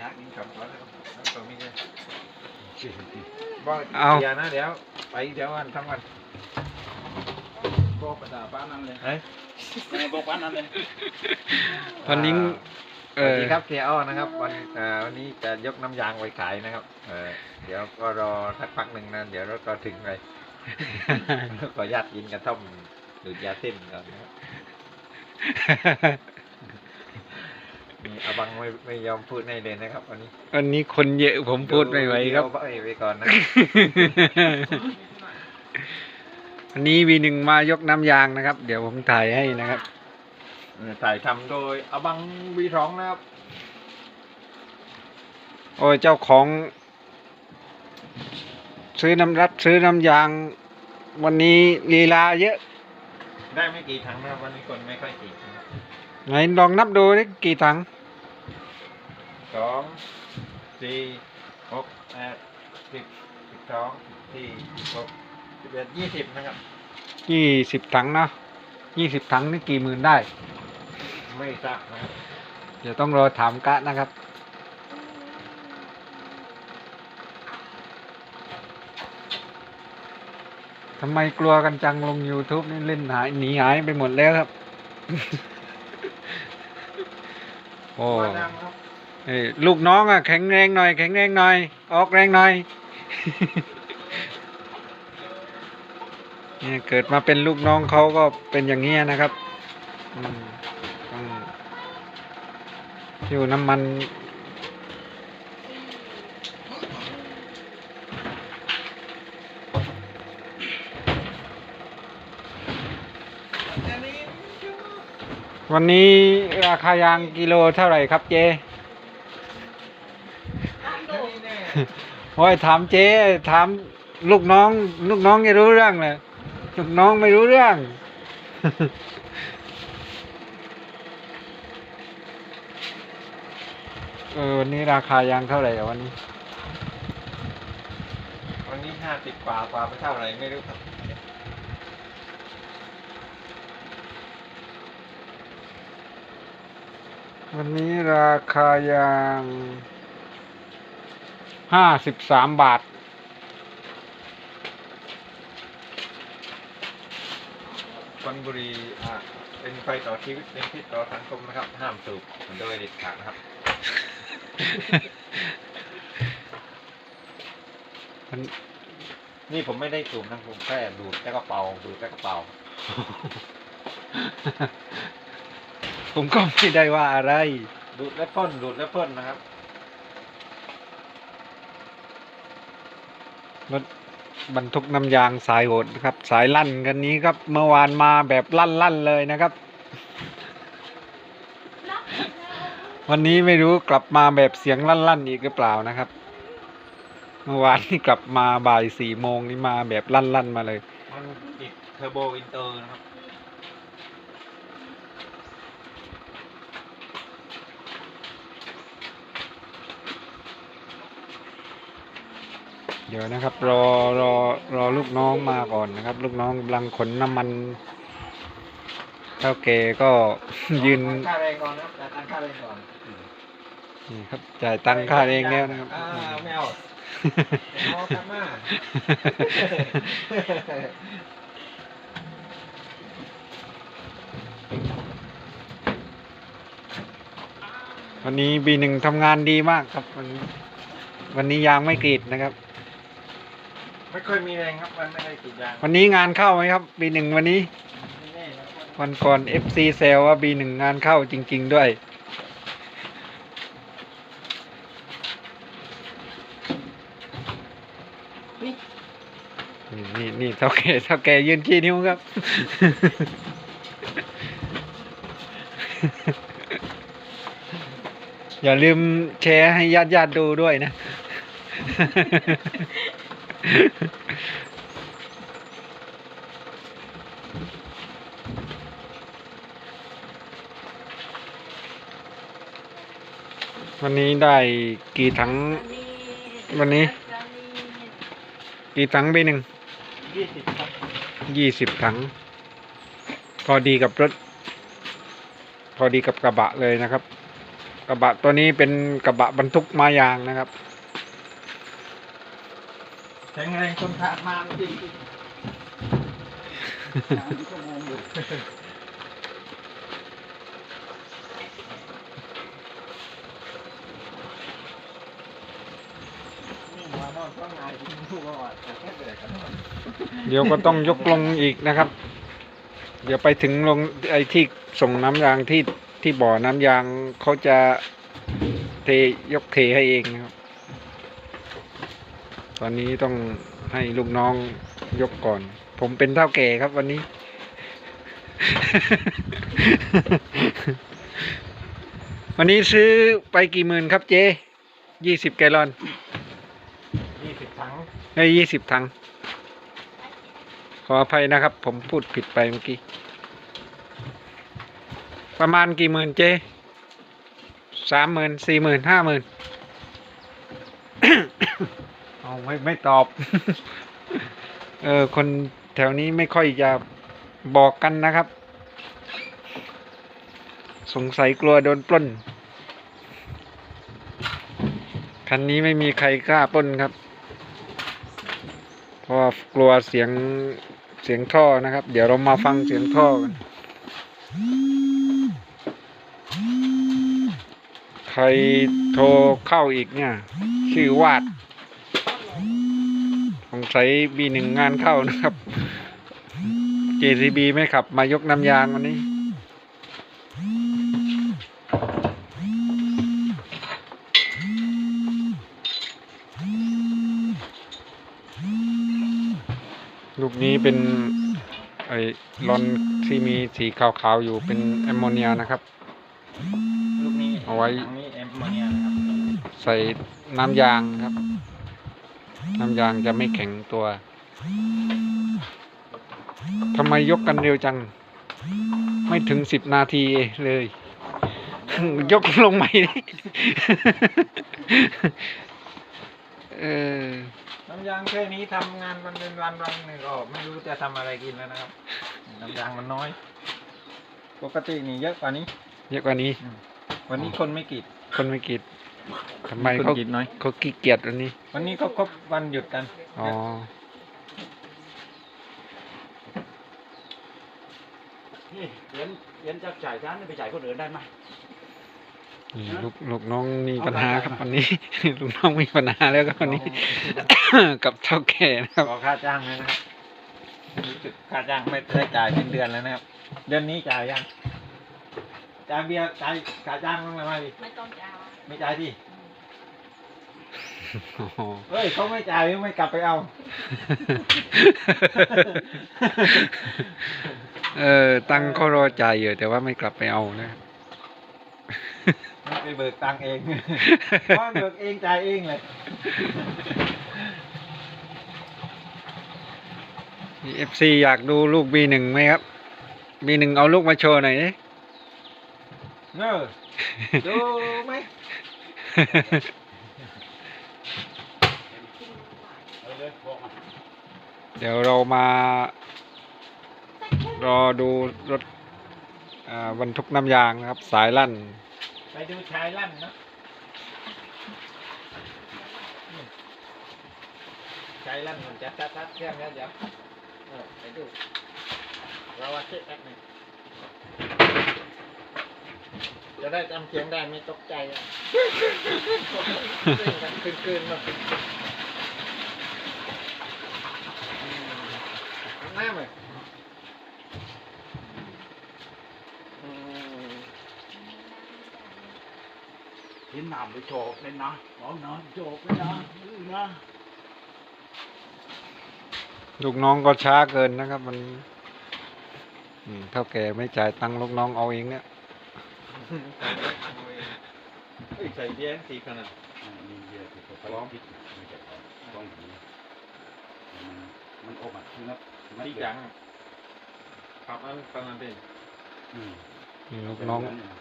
ยากยิ่งกับเขาแล้วน้ำตัวมีเลยบอกเอา อย่านะเดี๋ยว ไปเดี๋ยววันทั้งวันบอกภาษาบ้านั่นเลยเฮ้ยบอกบ้านั่นเลยวันนี้สเอวัสอดีครับเสียอ้อนะครับ วันเอ่อวันนี้จะยกน้ำยางไปขายนะครับ เออเดี๋ยวก็รอสักพักหนึ่งนะ เดี๋ยวรถก็ถึงเลยขออนุญาตกินกระท่อมหรือยาเส้นก่อนนะครับ อาบังไม่ไม่ยอมพูดให้เลยนะครับวันนี้วันนี้คนเยอะผมพูดไม่ไหวครับดูวิดีโอไปก่อนนะวันนี้วีหนึ่งมายกน้ำยางนะครับ เดี๋ยวผมถ่ายให้นะครับเออถ่ายทำโดยอาบังวีท้องนะครับ โอ้ยเจ้าของ ซื้อน้ำรับซื้อน้ำยาง วันนี้ลีลาเยอะ ได้ไม่กี่ถังนะครับวันนี้คนไม่ค่อยกี่นะครับ ไหนลองนับดูนี่กี่ถังสองสี่หกแปดสิบสิบสองสิบสี่สิบหกสิบเอ็ดยี่สิบนะครับยี่สิบถังเนาะยี่สิบถังนี่กี่หมื่นได้ ไม่ทราบนะครับเดี๋ยวต้องรอถามกะนะครับ ทำไมกลัวกันจังลง YouTube นี่เล่นหายหนีหายไปหมดแล้วครับ โอ้มาดังครับเอ้ยลูกน้องอะแข็งแรงหน่อยแข็งแรงหน่อย ออกแรงหน่อย เนี่ยเกิดมาเป็นลูกน้องเขาก็เป็นอย่างนี้ยนะครับอืมต้องอยู่น้ำมัน วันนี้ราคายางกิโลเท่าไหร่ครับเจโอ้ยถามเจ๊ถามลูกน้อง ลูกน้องจะรู้เรื่องเลยลูกน้องไม่รู้เรื่อง เออวันนี้ราคายางเท่าไหร่อะวันนี้ วันนี้ห้าสิบกว่ากว่าไปเท่าไหร่ไม่รู้ครับ วันนี้ราคายางห้าสิบสามบาทคนบุรีอะเป็นไฟต่อชีวิตเป็นพิษต่อสังคมนะครับ ห้ามสูบโดยเด็ดขาดนะครับ มันนี่ผมไม่ได้สูบนะผมแค่ดูดแล้วก็เป่าดูดแล้วก็เป่า ผมก็ไม่ได้ว่าอะไร ดูดแล้วพ่นดูดแล้วพ่นนะครับ รถบรรทุกน้ำยางสายโหดนะครับ สายลั่นกันนี้ครับ เมื่อวานมาแบบลั่นลั่นๆเลยนะครับ วันนี้ไม่รู้กลับมาแบบเสียงลั่นลั่นๆอีกหรือเปล่านะครับ เมื่อวานนี่กลับมาบ่ายสี่โมงนี่มาแบบลั่นลั่นๆมาเลย มันติดเทอร์โบอินเตอร์นะครับ ดี๋ยวนะครับ รอรอรอลูกน้องมาก่อนนะครับ ลูกน้องกำลังขนน้ำมันเท่าแกก็ยืนค่าแรงก่อนนะครับจ่ายตังค่าแรงก่อนนี่ครับจ่ายตังค่าเองแล้วนะครับอ่าไม่เอาเอากลับมาวันนี้บีหนึ่งทำงานดีมากครับ วันนี้วันนี้ยางไม่กรีดนะครับ ไม่เคยมีแรงครับมันไม่ได้ติดยางวันนี้งานเข้าไหมครับบีหนึ่งวันนี้ ไม่แน่นะครับวันก่อน FC เซลว่าบีหนึ่งงานเข้าจริง ๆด้วย นี่นี่นี่เท่าแก่เท่าแก่ยืนขี้นิ้วครับ อย่าลืมแชร์ให้ญาติญาติๆดูด้วยนะ วันนี้ได้กี่ถัง วันนี้ กี่ถังไปหนึ่งยี่สิบครับยี่สิบถัง พอดีกับรถ พอดีกับกระบะเลยนะครับ กระบะตัวนี้เป็นกระบะบรรทุกไม้ยางนะครับ แข็งแรงคนขาดมาจริงต้องนายที่รู้ว่าจะแค่เดือดกันหมดเดี๋ยวก็ต้องยกลงอีกนะครับ เดี๋ยวไปถึงลงไอ้ที่ส่งน้ำยางที่ที่บ่อน้ำยางเขาจะเทยกเทให้เองนะครับ ตอนนี้ต้องให้ลูกน้องยกก่อน ผมเป็นเท่าแก่ครับวันนี้ วันนี้ซื้อไปกี่หมื่นครับเจยี่สิบแกลลอนยี่สิบถังได้ยี่สิบถัง ขออภัยนะครับ ผมพูดผิดไปเมื่อกี้ ประมาณกี่หมื่นเจสามหมื่นสี่หมื่นห้าหมื่น เอาไม่ไม่ตอบ เออ คนแถวนี้ไม่ค่อยจะบอกกันนะครับ สงสัยกลัวโดนปล้น คันนี้ไม่มีใครกล้าปล้นครับ เพราะกลัวเสียงเสียงท่อนะครับ เดี๋ยวเรามาฟังเสียงท่อกันใครโทรเข้าอีกเนี่ย ชื่อวาด สงสัยบีหนึ่งงานเข้านะครับ JCB ไม่ขับ มายกน้ำยางวันนี้ ลูกนี้เป็น ไอ้ลอนที่มีสีขาวๆอยู่เป็นแอมโมเนียนะครับ ลูกนี้เอาไว้ถังนี้แอมโมเนียนะครับ ใส่น้ำยางครับ น้ำยางจะไม่แข็งตัวทำไมยกกันเร็วจัง ไม่ถึงสิบนาทีเลย ยกลงใหม่ดิเออน้ำยางแค่นี้ทำงานวันเป็นวันวันหนึ่งก็ไม่รู้จะทำอะไรกินแล้วนะครับ น้ำยางมันน้อย ปกตินี่เยอะกว่านี้ เยอะกว่านี้ วันนี้คนไม่กรีดคนไม่กิด ทำไมคนเขากรีดน้อยเขาขี้เกียจวันนี้ วันนี้เขาครบวันหยุดกัน อ๋อ นี่เหรียญเหรียญจากจ่ายฉันไปจ่ายคนอื่นได้ไหมนี่ลูกลูกน้องมีปัญหาครับวันนี้ ลูกน้องมีปัญหาแล้วครับวันนี้ กับเท่าแก่นะครับขอค่าจ้างเลยนะครับรู้สึกค่าจ้างไม่ได้จ่ายเป็นเดือนแล้วนะครับ เดือนนี้จ่ายยัง จ่ายเบียร์จ่ายค่าจ้างบ้างไหมพี่ไม่ต้องจ้าไม่จ่ายดิโอ้โหเฮ้ยเขาไม่จ่ายไม่กลับไปเอา เออ ตังค์เขารอจ่ายอยู่แต่ว่าไม่กลับไปเอานะครับไม่ไปเบิกตังค์เองเพราะเบิกเองจ่ายเองเลยเอฟซีอยากดูลูกบีหนึ่งไหมครับบีหนึ่งเอาลูกมาโชว์หน่อยดิ เนอดูไหมเอาเลยบอกมาเดี๋ยวเรามา รอดูรถอ่าบรรทุกน้ำยางนะครับ สายลั่น ไปดูชายลั่นเนาะชายลั่นมันจะตัดตัดๆเครื่องแล้วเดี๋ยวเออไปดูเราว่าเช็คแป๊บหนึง จะได้จำเสียงได้ไม่ตกใจอะคืนๆเนาหน้าไหมอืมเห็นน้ำไปโชกเลยนะเอาน้ำโชกเลยนะนะลูกน้องก็ช้าเกินนะครับ มัน อืมเท่าแก่ไม่จ่ายตังค์ลูกน้องเอาเองเนี่ย เฮ้ยใส่เบี้ยสีขนาดอ่ามีเยอะที่เขาไปพิษไม่ใช่ของของดีมันมันอบอะคือนับสีจังขับอันประมาณเป็นอืมนี่ลูกน้องเป็แบบะ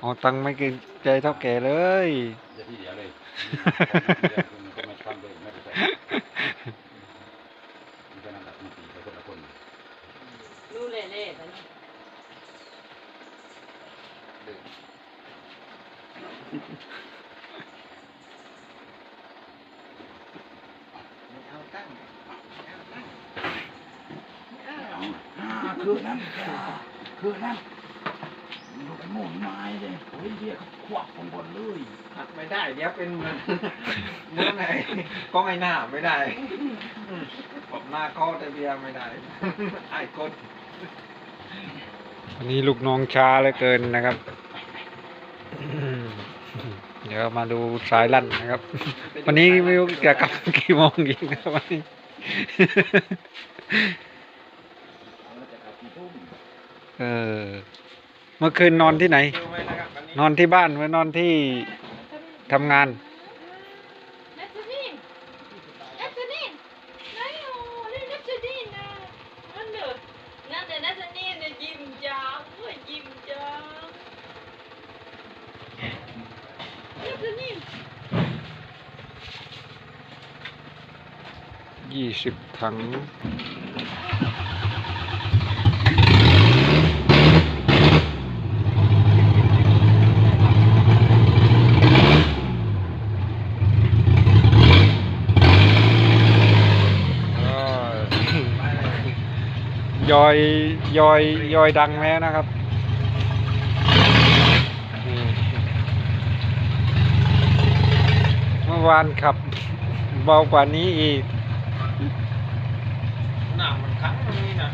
เอาตังค์ไม่เกรงใจเท่าแก่เลยอย่าที่เดียวเลยมันก็ไม่ทำเลยไม่ได้ใส่มันก็นั่งตัดมันตีไปคนละคน รู้เล่ๆนะนี่ เอาตั้งเอาตั้งอ่าคือนั่นจ้าคือนั่นลูกหมุนไม้เลยโอ้ยเดียเขาควักคนบนเลยหักไม่ได้ เดี๋ยวเป็นเหมือนเหมือนไหนกล้องไอ้หน้าไม่ได้ผมหน้าก็แต่เบียร์ไม่ได้ไอ้กด วันนี้ลูกน้องช้าเหลือเกินนะครับ เดี๋ยวมาดูสายลั่นนะครับ วันนี้ไม่รู้จะกลับกี่โมงอีกนะครับวันนี้เมเออเมื่อคืนนอนที่ไหนนะครับวันนี้นอนที่บ้านหรือนอนที่ทำงาน สิบถังยอยยอยยอยดังแล้วนะครับเมื่อวานขับเบากว่านี้อีก หน้ามันคั้งตรงนี้นะ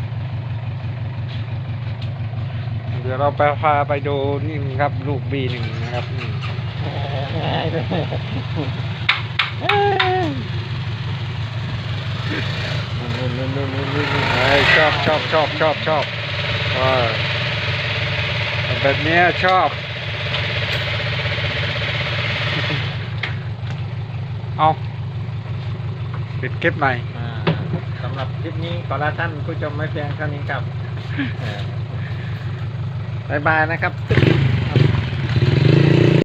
เดี๋ยวเราไปพาไปดูนี่ครับลูกบีหนึ่งนะครับนี่เฮ้ยชอบชอบชอบชอบชอบว้าวแบบเนี้ยชอบ เอาปิดคลิปใหม่อ่าสำหรับคลิปนี้ขอลาท่านผู้ชมไม่เพียงเท่านี้ครับเออบายบายนะครับ